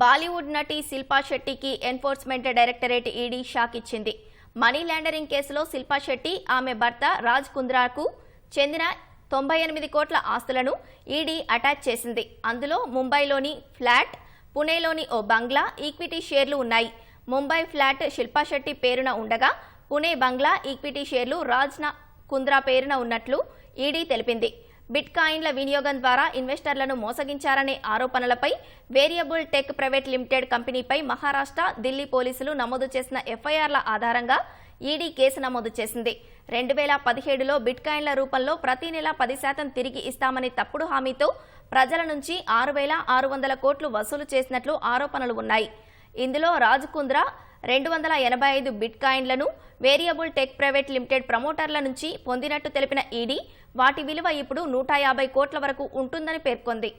బాలీవుడ్ నటి శిల్పా శెట్టికి enforcement directorate ED shock ఇచ్చింది. మనీ లాండరింగ్ కేసులో శిల్పా శెట్టి ఆమె భర్త రాజ్ కుంద్రాకు చెందిన తొంభై ఎనిమిది కోట్ల ఆస్తులను ఈడీ అటాచ్ చేసింది. అందులో ముంబైలోని ఫ్లాట్ పుణేలోని ఓ బంగ్లా ఈక్విటీ షేర్లు ఉన్నాయి. ముంబై ఫ్లాట్ శిల్పా శెట్టి పేరున ఉండగా పుణే బంగ్లా ఈక్విటీ షేర్లు రాజ్ కుంద్రా పేరున ఉన్నట్లు ఈడీ తెలిపింది. బిట్ కాయిన్ల వినియోగం ద్వారా ఇన్వెస్టర్లను మోసగించారనే ఆరోపణలపై వేరియబుల్ టెక్ ప్రైవేట్ లిమిటెడ్ కంపెనీపై మహారాష్ట్ర ఢిల్లీ పోలీసులు నమోదు చేసిన ఎఫ్ఐఆర్ల ఆధారంగా ఈడీ కేసు నమోదు చేసింది. రెండు వేల పదిహేడులో బిట్ కాయిన్ల రూపంలో ప్రతి నెల పది శాతం తిరిగి ఇస్తామని తప్పుడు హామీతో ప్రజల నుంచి ఆరు వేల ఆరు వందల కోట్లు వసూలు చేసినట్లు ఆరోపణలు ఉన్నాయి. ఇందులో రాజ్ కుంద్రా రెండు వందల ఎనభై ఐదు బిట్ కాయిన్లను వేరియబుల్ టెక్ ప్రైవేట్ లిమిటెడ్ ప్రమోటర్ల నుంచి పొందినట్టు తెలిపిన ఈడీ వాటి విలువ ఇప్పుడు నూట యాభై కోట్ల వరకు ఉంటుందని పేర్కొంది.